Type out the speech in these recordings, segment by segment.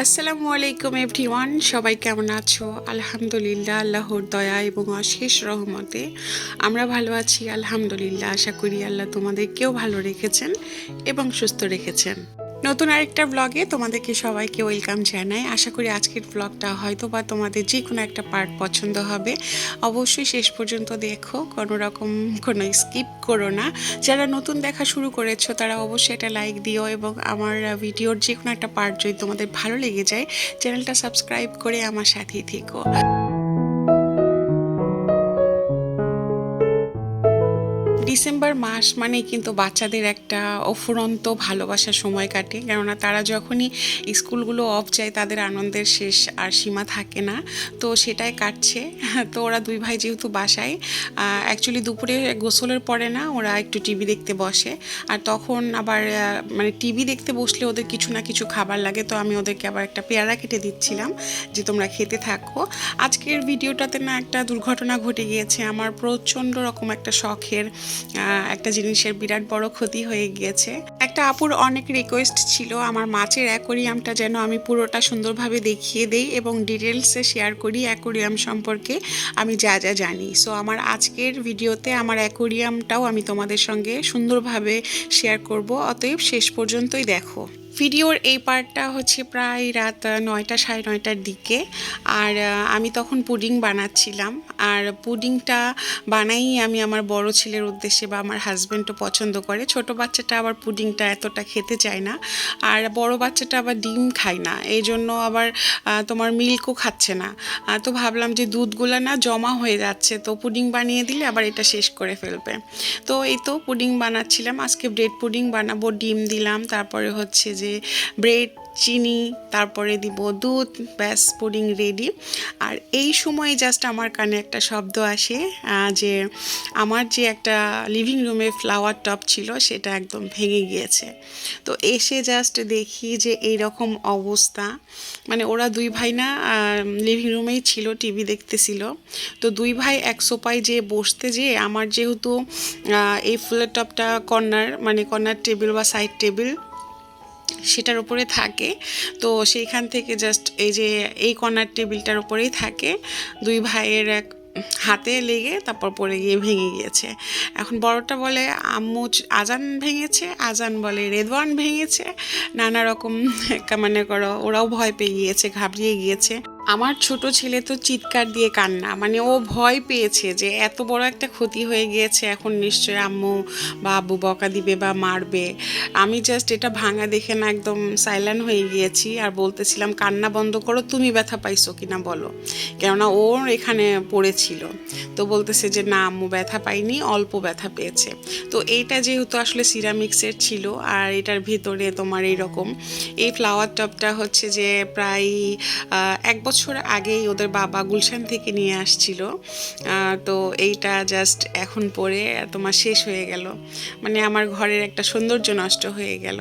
আসসালামু আলাইকুম এভরিওয়ান, সবাই কেমন আছো? আলহামদুলিল্লাহ, আল্লাহর দয়া এবং অশেষ রহমতে আমরা ভালো আছি, আলহামদুলিল্লাহ। আশা করি আল্লাহ তোমাদেরকেও ভালো রেখেছেন এবং সুস্থ রেখেছেন। নতুন আরেকটা ব্লগে তোমাদেরকে সবাইকে ওয়েলকাম জানাই। আশা করি আজকের ব্লগটা হয়তো বা তোমাদের যে কোনো একটা পার্ট পছন্দ হবে। অবশ্যই শেষ পর্যন্ত দেখো, কোনো রকম কোনো স্কিপ করো না। যারা নতুন দেখা শুরু করেছ, তারা অবশ্যই এটা লাইক দিও এবং আমার ভিডিওর যে কোনো একটা পার্ট যদি তোমাদের ভালো লেগে যায় চ্যানেলটা সাবস্ক্রাইব করে আমার সাথেই থেকো। ডিসেম্বর মাস মানে কিন্তু বাচ্চাদের একটা অফুরন্ত ভালোবাসার সময় কাটে। কেননা তারা যখনই স্কুলগুলো অফ যায়, তাদের আনন্দের শেষ আর সীমা থাকে না। তো সেটাই কাটছে। তো ওরা দুই ভাই যেহেতু বাসায় অ্যাকচুয়ালি দুপুরে গোসলের পরে না ওরা একটু টিভি দেখতে বসে। আর তখন আবার মানে টিভি দেখতে বসলে ওদের কিছু না কিছু খাবার লাগে। তো আমি ওদেরকে আবার একটা পেয়ারা কেটে দিচ্ছিলাম যে তোমরা খেতে থাকো। আজকের ভিডিওটাতে না একটা দুর্ঘটনা ঘটে গিয়েছে। আমার প্রচণ্ড রকম একটা শখের একটা জিনিসের বিরাট বড় ক্ষতি হয়ে গিয়েছে একটা আপুর অনেক রিকোয়েস্ট ছিল, আমার মাছের অ্যাকোরিয়ামটা যেন আমি পুরোটা সুন্দরভাবে দেখিয়ে দেই এবং ডিটেলসে শেয়ার করি অ্যাকোরিয়াম সম্পর্কে, আমি যা যা জানি। সো আমার আজকের ভিডিওতে আমার অ্যাকোরিয়ামটাও আমি তোমাদের সঙ্গে সুন্দরভাবে শেয়ার করব, অতএব শেষ পর্যন্তই দেখো। ভিডিওর এই পার্টটা হচ্ছে প্রায় রাত নয়টা সাড়ে নয়টার দিকে, আর আমি তখন পুডিং বানাচ্ছিলাম। আর পুডিংটা বানাই আমি আমার বড় ছেলের উদ্দেশ্যে বা আমার হাজব্যান্ডও পছন্দ করে। ছোট বাচ্চাটা আবার পুডিংটা এতটা খেতে চায় না। আর বড় বাচ্চাটা আবার ডিম খায় না। এই জন্য আবার তোমার মিল্কও খাচ্ছে না। তো ভাবলাম যে দুধগুলো না জমা হয়ে যাচ্ছে, তো পুডিং বানিয়ে দিলে আবার এটা শেষ করে ফেলবে। তো এই তো পুডিং বানাচ্ছিলাম। আজকে ব্রেড পুডিং বানাবো, ডিম দিলাম। তারপরে হচ্ছে যে ব্রেড চিনি, তারপরে দিব দুধ, ব্যাস পুডিং রেডি আর এই সময় জাস্ট আমার কানে একটা শব্দ আসে যে আমার যে একটা লিভিং রুমে ফ্লাওয়ার টপ ছিল সেটা একদম ভেঙে গিয়েছে। তো এসে জাস্ট দেখি যে এই রকম অবস্থা। মানে ওরা দুই ভাই না লিভিং রুমেই ছিল টিভি দেখতেছিল। তো দুই ভাই এক সোপায় যে বসতে যে আমার যেহেতু এই ফুলের টপটা কর্নার মানে কর্নার টেবিল বা সাইড টেবিল সেটার উপরে থাকে। তো সেইখান থেকে জাস্ট এই যে এই কর্নার টেবিলটার উপরেই থাকে। দুই ভাইয়ের এক হাতে লেগে তারপর পড়ে গিয়ে ভেঙে গিয়েছে। এখন বড়টা বলে আম্মু আজান ভেঙেছে, আজান বলে রেদওয়ান ভেঙেছে। নানা রকম মানে করো, ওরাও ভয় পেয়ে গিয়েছে, ঘাবড়িয়ে গিয়েছে। আমার ছোট ছেলে তো চিৎকার দিয়ে কান্না মানে ও ভয় পেয়েছে যে এত বড় একটা ক্ষতি হয়ে গিয়েছে, এখন নিশ্চয়ই আম্মু বা আব্বু বকা দিবে বা মারবে। আমি জাস্ট এটা ভাঙা দেখে না একদম সাইলেন্ট হয়ে গিয়েছি আর বলতেছিলাম, কান্না বন্ধ করো, তুমি ব্যথা পাইছো কিনা বলো। কেননা ওর এখানে পড়েছিল। তো বলতেছে যে, না আম্মু ব্যথা পাইনি, অল্প ব্যথা পেয়েছে। তো এইটা যেহেতু আসলে সিরামিক্সের ছিল আর এটার ভিতরে তোমার এইরকম, এই ফ্লাওয়ার টপটা হচ্ছে যে প্রায় এক বছর আগেই ওদের বাবা গুলশান থেকে নিয়ে আসছিল। তো এইটা জাস্ট এখন পরে তোমার শেষ হয়ে গেল। মানে আমার ঘরের একটা সৌন্দর্য নষ্ট হয়ে গেল।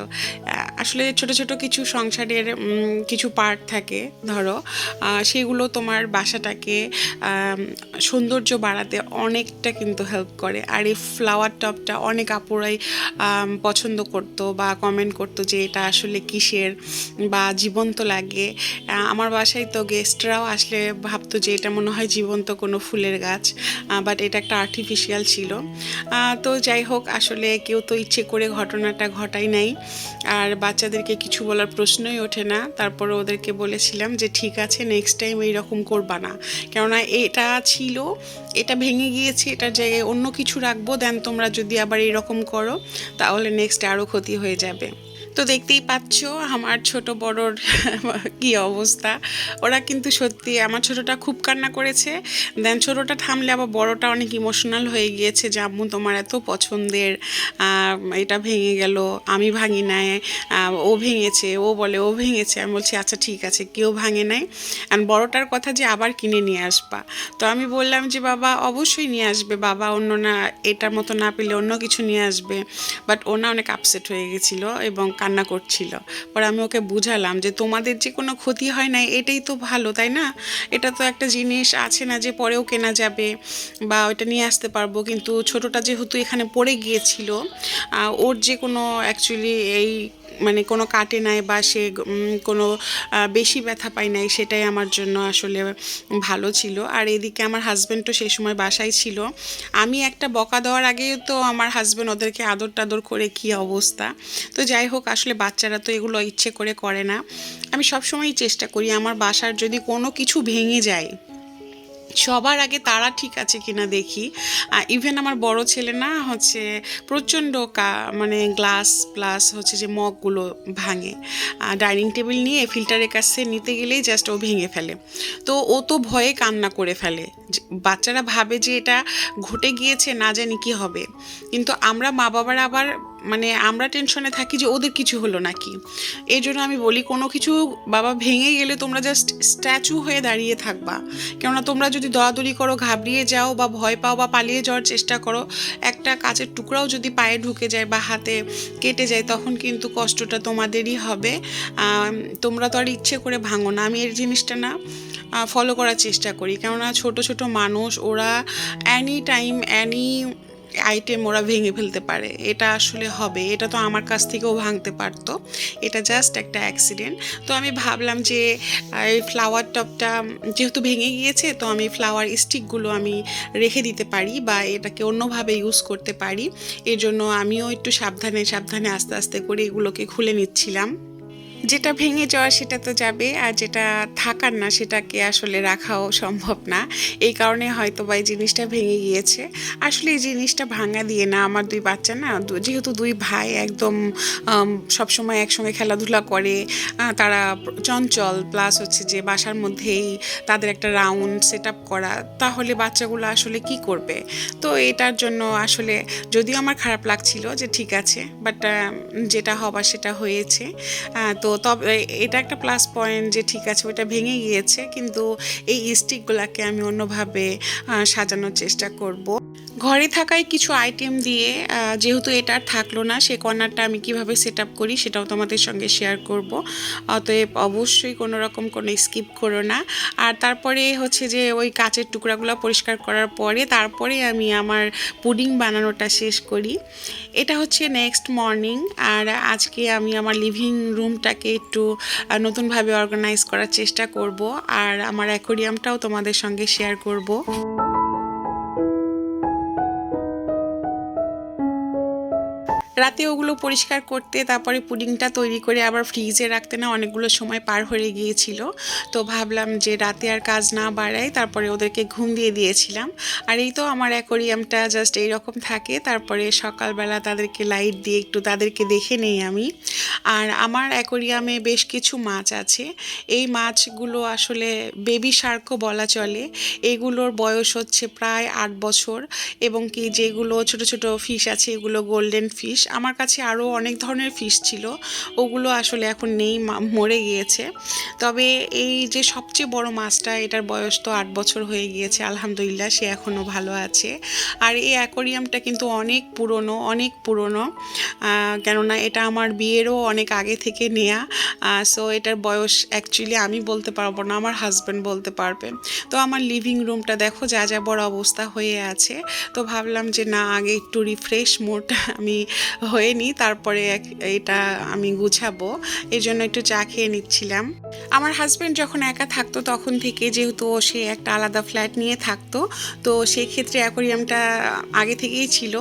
আসলে ছোট ছোট কিছু সংসারের কিছু পার্ট থাকে, ধরো সেগুলো তোমার বাসাটাকে সৌন্দর্য বাড়াতে অনেকটা কিন্তু হেল্প করে। আর এই ফ্লাওয়ার টপটা অনেক আপুরাই পছন্দ করতো বা কমেন্ট করতো যে এটা আসলে কিসের বা জীবন্ত লাগে। আমার বাসায় তো গেস্টরাও আসলে ভাবতো যে এটা মনে হয় জীবন্ত কোনো ফুলের গাছ বাট এটা একটা আর্টিফিশিয়াল ছিল। তো যাই হোক, আসলে কেউ তো ইচ্ছে করে ঘটনাটা ঘটাই নাই। আর বাচ্চাদেরকে কিছু বলার প্রশ্নই ওঠে না। তারপরে ওদেরকে বলেছিলাম যে, ঠিক আছে নেক্সট টাইম এই রকম করবা না। কেননা এটা ছিল, এটা ভেঙে গিয়েছে এটা জায়গায় অন্য কিছু রাখব দেন তোমরা যদি আবার এরকম করো, তাহলে নেক্সট আরও ক্ষতি হয়ে যাবে। তো দেখতেই পাচ্ছ আমার ছোট বড়র কি অবস্থা। ওরা কিন্তু সত্যি আমার ছোটটা খুব কান্না করেছে। দেন ছোটটা থামলে আবার বড়টা অনেক ইমোশনাল হয়ে গিয়েছে যে, আম্মু, তোমার এত পছন্দের এটা ভেঙে গেল, আমি ভাঙি নাই ও ভেঙেছে, ও বলে, ও ভেঙেছে। আমি বলছি আচ্ছা ঠিক আছে, কেউ ভাঙে নাই। অ্যান্ড বড়টার কথা যে, আবার কিনে নিয়ে আসবা? তো আমি বললাম যে, বাবা, অবশ্যই নিয়ে আসবে। বাবা অন্য না, এটার মতো না পেলে অন্য কিছু নিয়ে আসবে। বাট ও না অনেক আপসেট হয়ে গেছিল এবং কান্না করছিল। পরে আমি ওকে বুঝালাম যে তোমাদের যে কোনো ক্ষতি হয় না এটাই তো ভালো, তাই না? এটা তো একটা জিনিস আছে না যে পরেও কেনা যাবে বা ওটা নিয়ে আসতে পারব। কিন্তু ছোটোটা যেহেতু এখানে পড়ে গিয়েছিল ওর যে কোনো অ্যাকচুয়ালি এই মানে কোনো কাটে নাই বা সে কোনো বেশি ব্যথা পায় নাই, সেটাই আমার জন্য আসলে ভালো ছিল। আর এদিকে আমার হাজব্যান্ডও সেই সময় বাসায় ছিল। আমি একটা বকা দেওয়ার আগেই তো আমার হাজব্যান্ড ওদেরকে আদর টাদর করে কি অবস্থা। তো যাই হোক আসলে বাচ্চারা তো এগুলো ইচ্ছে করে করে না। আমি সবসময়ই চেষ্টা করি আমার বাসার যদি কোনো কিছু ভেঙে যায়, সবার আগে তারা ঠিক আছে কিনা দেখি। ইভেন আমার বড় ছেলে না হচ্ছে প্রচণ্ড কা মানে গ্লাস প্লাস হচ্ছে যে মগগুলো ভাঙে। ডাইনিং টেবিল নিয়ে ফিল্টারের কাছে নিতে গেলেই জাস্ট ও ভেঙে ফেলে। তো ও তো ভয়ে কান্না করে ফেলে। বাচ্চারা ভাবে যে এটা ঘটে গিয়েছে, না জানি কি হবে। কিন্তু আমরা মা বাবারা আবার মানে আমরা টেনশনে থাকি যে ওদের কিছু হলো নাকি। এই জন্য আমি বলি, কোনো কিছু বাবা ভেঙে গেলে তোমরা জাস্ট স্ট্যাচু হয়ে দাঁড়িয়ে থাকবা। কেননা তোমরা যদি দরাদরি করো, ঘাবড়িয়ে যাও বা ভয় পাও বা পালিয়ে যাওয়ার চেষ্টা করো, একটা কাচের টুকরাও যদি পায়ে ঢুকে যায় বা হাতে কেটে যায়, তখন কিন্তু কষ্টটা তোমাদেরই হবে। তোমরা তো আর ইচ্ছে করে ভাঙো না। আমি এই জিনিসটা না ফলো করার চেষ্টা করি। কেননা ছোট ছোট মানুষ, ওরা অ্যানি টাইম অ্যানি আইটেম ওরা ভেঙে ফেলতে পারে। এটা আসলে হবে। এটা তো আমার কাছ থেকেও ভাঙতে পারতো। এটা জাস্ট একটা অ্যাক্সিডেন্ট তো আমি ভাবলাম যে এই ফ্লাওয়ার টপটা যেহেতু ভেঙে গিয়েছে, তো আমি ফ্লাওয়ার স্টিকগুলো আমি রেখে দিতে পারি বা এটাকে অন্যভাবে ইউজ করতে পারি। এর জন্য আমিও একটু সাবধানে সাবধানে আস্তে আস্তে করে এগুলোকে খুলে নিচ্ছিলাম। যেটা ভেঙে যাওয়া সেটা তো যাবে আর যেটা থাকার না সেটাকে আসলে রাখাও সম্ভব না। এই কারণে হয়তো বা এই জিনিসটা ভেঙে গিয়েছে। আসলে এই জিনিসটা ভাঙা দিয়ে না, আমার দুই বাচ্চা না যেহেতু দুই ভাই একদম সবসময় একসঙ্গে খেলাধুলা করে তারা চঞ্চল প্লাস হচ্ছে যে বাসার মধ্যেই তাদের একটা রাউন্ড সেট আপ করা, তাহলে বাচ্চাগুলো আসলে কি করবে? তো এটার জন্য আসলে যদিও আমার খারাপ লাগছিল যে ঠিক আছে বাট যেটা হবার সেটা হয়েছে। তো তবে এটা একটা প্লাস পয়েন্ট যে ঠিক আছে, ওইটা ভেঙে গিয়েছে, কিন্তু এই স্টিকগুলোকে আমি অন্যভাবে সাজানোর চেষ্টা করব। ঘরে থাকায় কিছু আইটেম দিয়ে যেহেতু এটা আর থাকল না, সে কর্নারটা আমি কীভাবে সেট আপ করি সেটাও তোমাদের সঙ্গে শেয়ার করব। অতএব অবশ্যই কোনো রকম কোনো স্কিপ করো না। আর তারপরে হচ্ছে যে ওই কাচের টুকরাগুলো পরিষ্কার করার পরে, তারপরে আমি আমার পুডিং বানানোটা শেষ করি। এটা হচ্ছে নেক্সট মর্নিং আর আজকে আমি আমার লিভিং রুমটাকে একটু নতুনভাবে অর্গানাইজ করার চেষ্টা করব। আর আমার অ্যাকোরিয়ামটাও তোমাদের সঙ্গে শেয়ার করব। রাতে ওগুলো পরিষ্কার করতে, তারপরে পুডিংটা তৈরি করে আবার ফ্রিজে রাখতে না অনেকগুলো সময় পার হয়ে গিয়েছিল। তো ভাবলাম যে রাতে আর কাজ না বাড়াই তারপরে ওদেরকে ঘুম দিয়ে দিয়েছিলাম। আর এই তো আমার অ্যাকোরিয়ামটা জাস্ট এইরকম থাকে। তারপরে সকালবেলা তাদেরকে লাইট দিয়ে একটু তাদেরকে দেখে নেই আমি। আর আমার অ্যাকোরিয়ামে বেশ কিছু মাছ আছে। এই মাছগুলো আসলে বেবি শার্কও বলা চলে। এগুলোর বয়স হচ্ছে প্রায় আট বছর এবং কি যেগুলো ছোট ছোট ফিশ আছে, এগুলো গোল্ডেন ফিশ আমার কাছে আরও অনেক ধরনের ফিশ ছিল। ওগুলো আসলে এখন নেই মরে গিয়েছে। তবে এই যে সবচেয়ে বড় মাছটা, এটার বয়স তো আট বছর হয়ে গিয়েছে, আলহামদুলিল্লাহ সে এখনও ভালো আছে। আর এই অ্যাকোরিয়ামটা কিন্তু অনেক পুরনো অনেক পুরনো কেননা এটা আমার বিয়েরও অনেক আগে থেকে নেয়া সো এটার বয়স অ্যাকচুয়ালি আমি বলতে পারব না, আমার হাজব্যান্ড বলতে পারবে। তো আমার লিভিং রুমটা দেখো, যা যা বড় অবস্থা হয়ে আছে। তো ভাবলাম যে না, আগে একটু রিফ্রেশ মোড আমি হয়ে নিই তারপরে এটা আমি গুছাবো। এই জন্য একটু চা খেয়ে নিচ্ছিলাম। আমার হাজব্যান্ড যখন একা থাকতো তখন থেকে যেহেতু সে একটা আলাদা ফ্ল্যাট নিয়ে থাকতো, তো সেই ক্ষেত্রে অ্যাকোরিয়ামটা আগে থেকেই ছিল।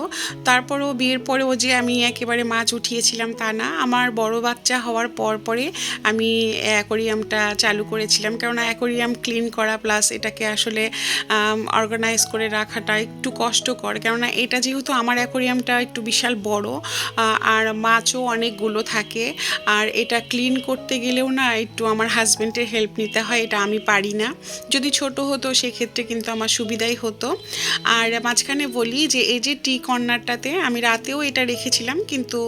তারপরও বিয়ের পরেও যে আমি একেবারে মাছ উঠিয়েছিলাম তা না, আমার বড় বাচ্চা হওয়ার পর পরে আমি অ্যাকোরিয়ামটা চালু করেছিলাম। কেননা অ্যাকোরিয়াম ক্লিন করা প্লাস এটাকে আসলে অর্গানাইজ করে রাখাটা একটু কষ্টকর। কেননা এটা যেহেতু আমার অ্যাকোরিয়ামটা একটু বিশাল বড় আর মাছও অনেকগুলো থাকে। আর এটা ক্লিন করতে গেলেও না একটু আমার হাজব্যান্ডের হেল্প নিতে হয়, এটা আমি পারি না। যদি ছোট হতো সেক্ষেত্রে কিন্তু আমার সুবিধাই হতো। আর মাঝখানে বলি যে, এই যে টি কর্নারটাতে আমি রাতেও এটা রেখেছিলাম, কিন্তু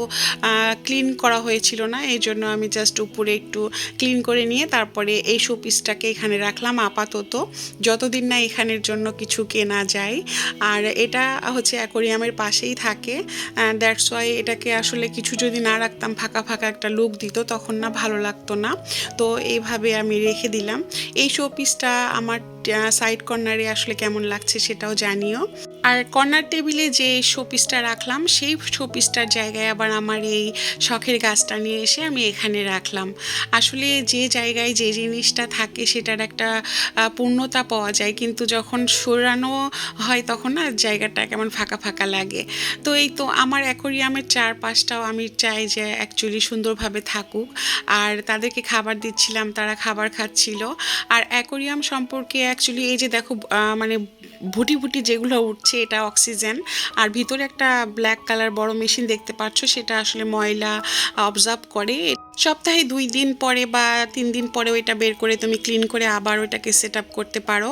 ক্লিন করা হয়েছিল না। এই জন্য আমি জাস্ট উপরে একটু ক্লিন করে নিয়ে তারপরে এই শোপিসটাকে এখানে রাখলাম আপাতত। যতদিন না এখানের জন্য কিছু কেনা যায়। আর এটা হচ্ছে অ্যাকোরিয়ামের পাশেই থাকে। দ্যাটস ওয়াই হয়, এটাকে আসলে কিছু যদি না রাখতাম, ফাঁকা ফাঁকা একটা লুক দিত, তখন না ভালো লাগতো না। তো এইভাবে আমি রেখে দিলাম। এই শোপিসটা আমার সাইড কর্নারে আসলে কেমন লাগছে সেটাও জানিও। আর কর্নার টেবিলে যে শোপিসটা রাখলাম, সেই শোপিসটার জায়গায় আবার আমার এই শখের গাছটা নিয়ে এসে আমি এখানে রাখলাম। আসলে যে জায়গায় যে জিনিসটা থাকে সেটার একটা পূর্ণতা পাওয়া যায়। কিন্তু যখন সরানো হয় তখন না জায়গাটা কেমন ফাঁকা ফাঁকা লাগে। তো এই তো আমার অ্যাকোরিয়ামের চারপাশটাও আমি চাই যে অ্যাকচুয়ালি সুন্দরভাবে থাকুক। আর তাদেরকে খাবার দিচ্ছিলাম, তারা খাবার খাচ্ছিল। আর অ্যাকোরিয়াম সম্পর্কে অ্যাকচুয়ালি এই যে দেখো মানে ভুটি ভুটি যেগুলো উঠছে, এটা অক্সিজেন আর ভিতরে একটা ব্ল্যাক কালার বড় মেশিন দেখতে পাচ্ছ সেটা আসলে ময়লা অবজার্ভ করে। সপ্তাহে দুই দিন পরে বা তিন দিন পরেও এটা বের করে তুমি ক্লিন করে আবার ওটাকে সেট আপ করতে পারো।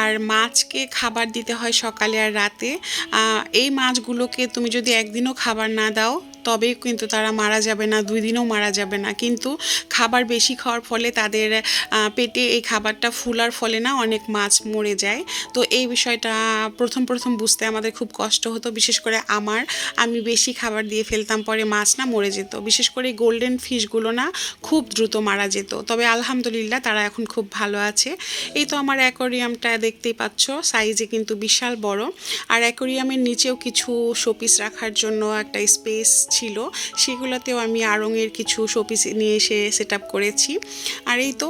আর মাছকে খাবার দিতে হয় সকালে আর রাতে। এই মাছগুলোকে তুমি যদি একদিনও খাবার না দাও তবে কিন্তু তারা মারা যাবে না, দুই দিনও মারা যাবে না। কিন্তু খাবার বেশি খাওয়ার ফলে তাদের পেটে এই খাবারটা ফুলার ফলে না অনেক মাছ মরে যায়। তো এই বিষয়টা প্রথম প্রথম বুঝতে আমাদের খুব কষ্ট হতো। বিশেষ করে আমার, আমি বেশি খাবার দিয়ে ফেলতাম, পরে মাছ না মরে যেত। বিশেষ করে গোল্ডেন ফিশগুলো না খুব দ্রুত মারা যেত। তবে আলহামদুলিল্লাহ তারা এখন খুব ভালো আছে। এই তো আমার অ্যাকোরিয়ামটা দেখতেই পাচ্ছ সাইজে কিন্তু বিশাল বড়। আর অ্যাকোরিয়ামের নিচেও কিছু শোপিস রাখার জন্য একটা স্পেস ছিল, সেগুলোতেও আমি আড়ঙের কিছু শোপিস নিয়ে এসে সেট আপ করেছি। আর এই তো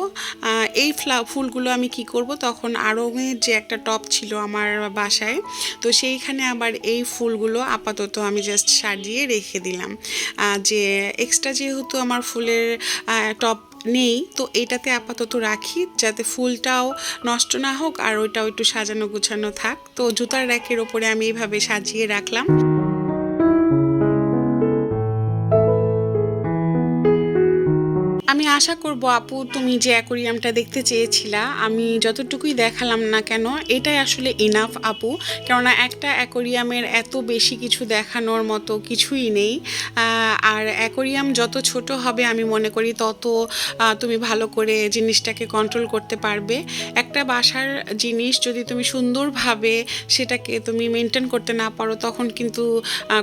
এই ফ্লা, ফুলগুলো আমি কি করব? তখন আড়ঙের যে একটা টপ ছিল আমার বাসায়, তো সেইখানে আবার এই ফুলগুলো আপাতত আমি জাস্ট সাজিয়ে রেখে দিলাম। যে এক্সট্রা যেহেতু আমার ফুলের টপ নেই, তো এটাতে আপাতত রাখি, যাতে ফুলটাও নষ্ট না হোক আর ওইটাও একটু সাজানো গুছানো থাক। তো জুতার র্যাকের ওপরে আমি এইভাবে সাজিয়ে রাখলাম। আমি আশা করব আপু, তুমি যে অ্যাকোরিয়ামটা দেখতে চেয়েছিলা, আমি যতটুকুই দেখালাম না কেন, এটাই আসলে ইনাফ আপু। কেননা একটা অ্যাকোরিয়ামের এত বেশি কিছু দেখানোর মতো কিছুই নেই। আর অ্যাকোরিয়াম যত ছোট হবে, আমি মনে করি তত তুমি ভালো করে জিনিসটাকে কন্ট্রোল করতে পারবে। একটা বাসার জিনিস যদি তুমি সুন্দরভাবে সেটাকে তুমি মেনটেন করতে না পারো, তখন কিন্তু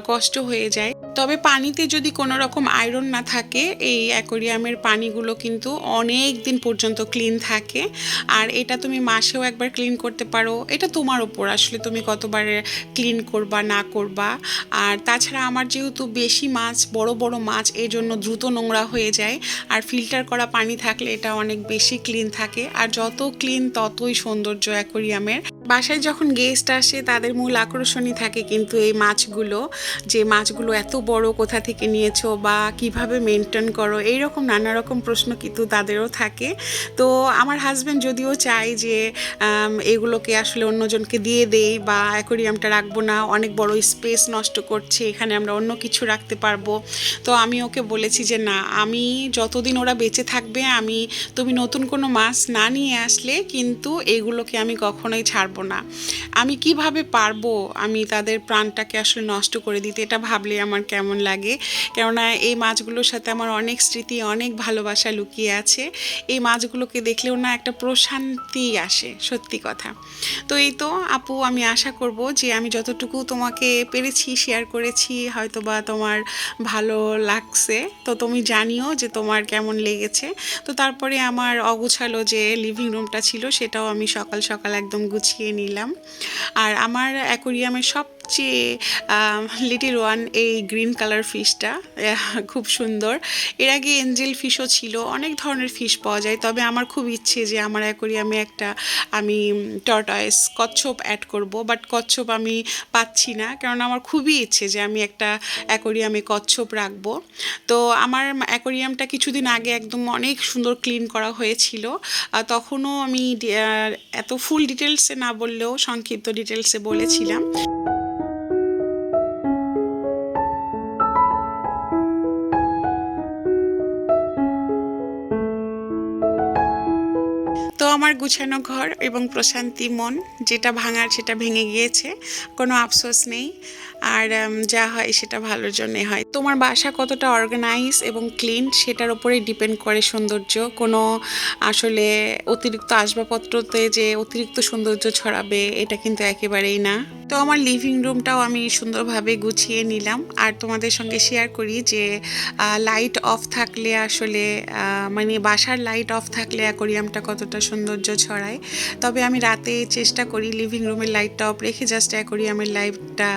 কষ্ট হয়ে যায়। তবে পানিতে যদি কোনো রকম আয়রন না থাকে, এই অ্যাকোরিয়ামের পানিগুলো কিন্তু অনেক দিন পর্যন্ত ক্লিন থাকে। আর এটা তুমি মাসেও একবার ক্লিন করতে পারো। এটা তোমার ওপর আসলে তুমি কতবার ক্লিন করবা, না করবা। আর তাছাড়া আমার যেহেতু বেশি মাছ, বড় বড় মাছ এই জন্য দ্রুত নোংরা হয়ে যায়। আর ফিল্টার করা পানি থাকলে এটা অনেক বেশি ক্লিন থাকে। আর যত ক্লিন ততই সৌন্দর্য অ্যাকোরিয়ামের বাসায় যখন গেস্ট আসে, তাদের মূল আকর্ষণই থাকে কিন্তু এই মাছগুলো, যে মাছগুলো এত বড় কোথা থেকে নিয়েছো বা কীভাবে মেনটেন করো, এইরকম নানা রকম প্রশ্ন কিন্তু তাদেরও থাকে। তো আমার হাজব্যান্ড যদিও চায় যে এগুলোকে আসলে অন্যজনকে দিয়ে দেই বা অ্যাকোরিয়ামটা রাখব না, অনেক বড় স্পেস নষ্ট করছে, এখানে আমরা অন্য কিছু রাখতে পারব। তো আমি ওকে বলেছি যে, না, আমি যতদিন ওরা বেঁচে থাকবে, আমি, তুমি নতুন কোনো মাছ না নিয়ে আসলে কিন্তু এগুলোকে আমি কখনোই ছাড়বো না। আমি কীভাবে পারব? আমি তাদের প্রাণটাকে আসলে নষ্ট করে দিতে। এটা ভাবলে আমার কেমন লাগে? কেননা এই মাছগুলোর সাথে আমার অনেক স্মৃতি, অনেক ভালোবাসা লুকিয়ে আছে। এই মাছগুলোকে দেখলেও না একটা প্রশান্তি আসে, সত্যি কথা। তো এই তো, আপু, আমি আশা করব যে আমি যতটুকু তোমাকে পেরেছি শেয়ার করেছি হয়তো বা তোমার ভালো লাগছে। তো তুমি জানিও যে তোমার কেমন লেগেছে। তো তারপরে আমার অগুছালো যে লিভিং রুমটা ছিল, সেটাও আমি সকাল সকাল একদম গুছিয়ে নিলাম। আর আমার অ্যাকোরিয়ামের সবচেয়ে লিটিল ওয়ান এই গ্রিন কালার ফিশটা খুব সুন্দর। এর আগে এঞ্জেল ফিশও ছিল, অনেক ধরনের ফিশ পাওয়া যায়, তবে আমার খুব ইচ্ছে যে আমার অ্যাকোরিয়ামে একটা আমি টর্টয়েস কচ্ছপ অ্যাড করব বাট কচ্ছপ আমি পাচ্ছি না, কারণ আমার খুবই ইচ্ছে যে আমি একটা অ্যাকোরিয়ামে কচ্ছপ রাখব। তো আমার অ্যাকোরিয়ামটা কিছুদিন আগে একদম অনেক সুন্দর ক্লিন করা হয়েছিল তখনও আমি এত ফুল ডিটেলসে না বললেও সংক্ষিপ্ত ডিটেলসে বলেছিলাম। আমার গুছানো ঘর এবং প্রশান্তি মন, যেটা ভাঙার সেটা ভেঙে গিয়েছে, কোনো আফসোস নেই। আর যা হয় সেটা ভালোর জন্যে হয়। তোমার বাসা কতটা অর্গানাইজ এবং ক্লিন সেটার উপরে ডিপেন্ড করে সৌন্দর্য। কোনো আসলে অতিরিক্ত আসবাবপত্রতে যে অতিরিক্ত সৌন্দর্য ছড়াবে, এটা কিন্তু একেবারেই না। তো আমার লিভিং রুমটাও আমি সুন্দরভাবে গুছিয়ে নিলাম। আর তোমাদের সঙ্গে শেয়ার করি যে লাইট অফ থাকলে আসলে মানে বাসার লাইট অফ থাকলে অ্যাকোরিয়ামটা কতটা সৌন্দর্য ছড়ায়। তবে আমি রাতে চেষ্টা করি লিভিং রুমের লাইটটা অফ রেখে জাস্ট অ্যাকোরিয়ামের লাইটটা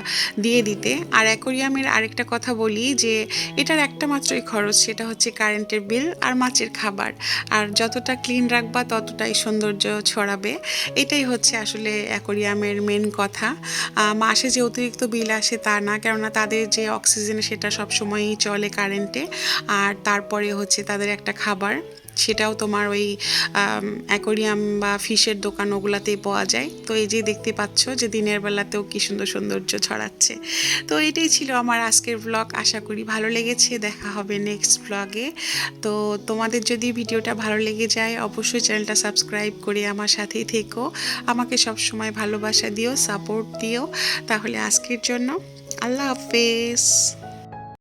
দিয়ে দিতে। আর অ্যাকোরিয়ামের আরেকটা কথা বলি যে, এটার একটা মাত্রই খরচ, সেটা হচ্ছে কারেন্টের বিল আর মাছের খাবার। আর যতটা ক্লিন রাখবা ততটাই সৌন্দর্য ছড়াবে। এটাই হচ্ছে আসলে অ্যাকোরিয়ামের মেন কথা। মাসে যে অতিরিক্ত বিল আসে তা না, কেননা তাদের যে অক্সিজেন সেটা সবসময়ই চলে কারেন্টে। আর তারপরে হচ্ছে তাদের একটা খাবার। সেটাও তোমার ওই অ্যাকোরিয়াম বা ফিশের দোকান ওগুলাতেই পাওয়া যায়। তো এই যে দেখতে পাচ্ছ যে দিনের বেলাতেও কি সুন্দর সৌন্দর্য ছড়াচ্ছে। তো এটাই ছিল আমার আজকের ব্লগ আশা করি ভালো লেগেছে। দেখা হবে নেক্সট ব্লগে তো তোমাদের যদি ভিডিওটা ভালো লেগে যায়, অবশ্যই চ্যানেলটা সাবস্ক্রাইব করে আমার সাথেই থেকো। আমাকে সব সময় ভালোবাসা দিও সাপোর্ট দিও। তাহলে আজকের জন্য আল্লাহ হাফেজ।